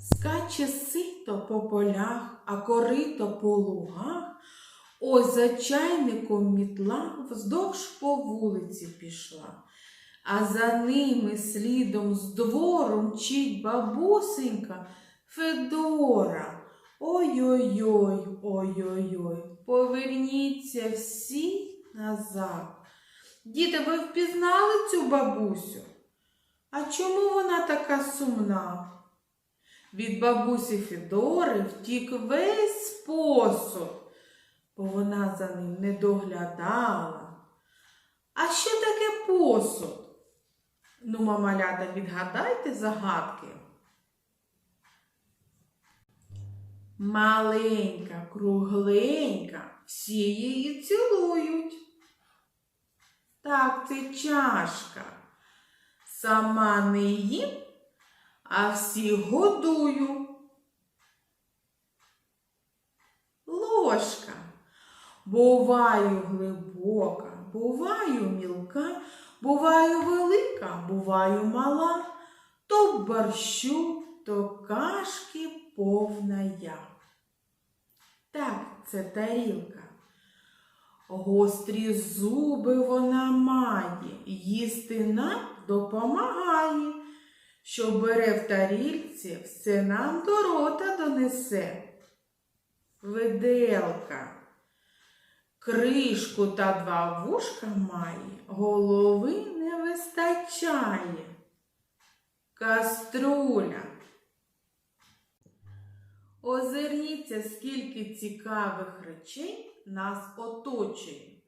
Скаче сито по полях, а корито по лугах. Ось за чайником мітла вздовж по вулиці пішла. А за ними слідом з двору мчить бабусенька Федора. Ой-ой-ой, ой-ой-ой, поверніться всі назад. Діти, ви впізнали цю бабусю? А чому вона така сумна? Від бабусі Федори втік весь посуд, бо вона за ним не доглядала. А що таке посуд? Ну, мамалята, відгадайте загадки. Маленька, кругленька, всі її цілують. Так, це чашка. Сама не їм, а всі годую. Ложка. Буваю глибока, буваю мілка, буваю велика, буваю мала, то борщу, то кашки повна я. Так, це тарілка. Гострі зуби вона має, їсти нам допомагає, що бере в тарільці, все нам до рота донесе. Виделка. Кришку та два вушка має, голови не вистачає. Каструля. Озирніться, скільки цікавих речей нас оточує.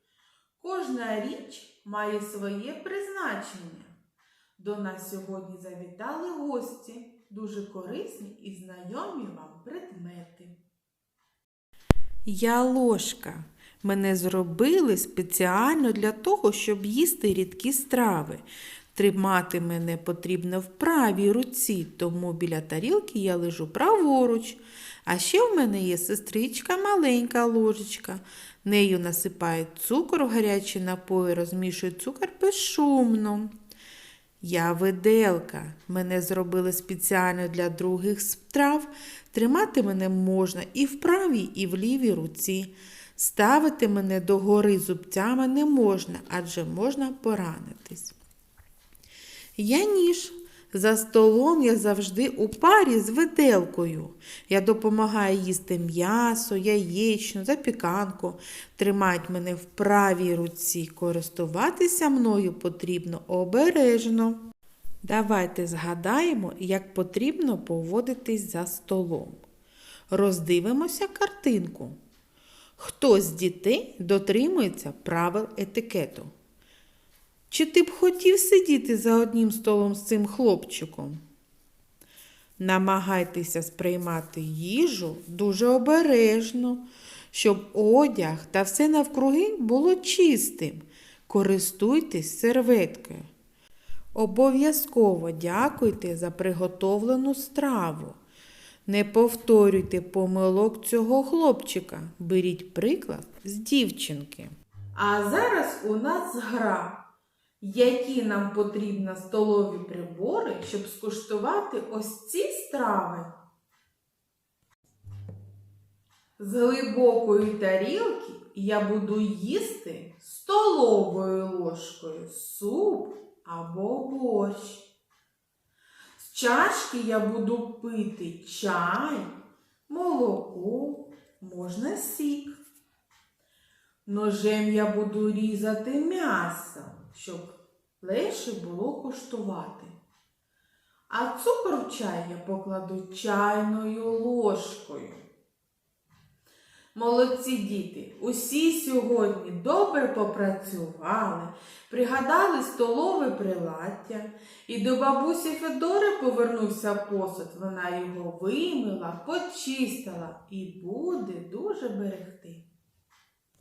Кожна річ має своє призначення. До нас сьогодні завітали гості, дуже корисні і знайомі вам предмети. Я ложка. Мене зробили спеціально для того, щоб їсти рідкі страви. Тримати мене потрібно в правій руці, тому біля тарілки я лежу праворуч. А ще в мене є сестричка маленька ложечка. Нею насипають цукор в гарячі напої, розмішують цукор безшумно. Я виделка. Мене зробили спеціально для других страв. Тримати мене можна і в правій, і в лівій руці. Ставити мене догори зубцями не можна, адже можна поранитись. Я ніж. За столом я завжди у парі з виделкою. Я допомагаю їсти м'ясо, яєчню, запіканку. Тримають мене в правій руці. Користуватися мною потрібно обережно. Давайте згадаємо, як потрібно поводитись за столом. Роздивимося картинку. Хто з дітей дотримується правил етикету? Чи ти б хотів сидіти за одним столом з цим хлопчиком? Намагайтеся сприймати їжу дуже обережно, щоб одяг та все навкруги було чистим. Користуйтесь серветкою. Обов'язково дякуйте за приготовлену страву. Не повторюйте помилок цього хлопчика. Беріть приклад з дівчинки. А зараз у нас гра. Які нам потрібні столові прибори, щоб скуштувати ось ці страви? З глибокої тарілки я буду їсти столовою ложкою суп або борщ. З чашки я буду пити чай, молоко, можна сік. Ножем я буду різати м'ясо, щоб легше було куштувати. А цукор в чай я покладу чайною ложкою. Молодці діти, усі сьогодні добре попрацювали, пригадали столове приладдя, і до бабусі Федори повернувся посуд. Вона його вимила, почистила і буде дуже берегти.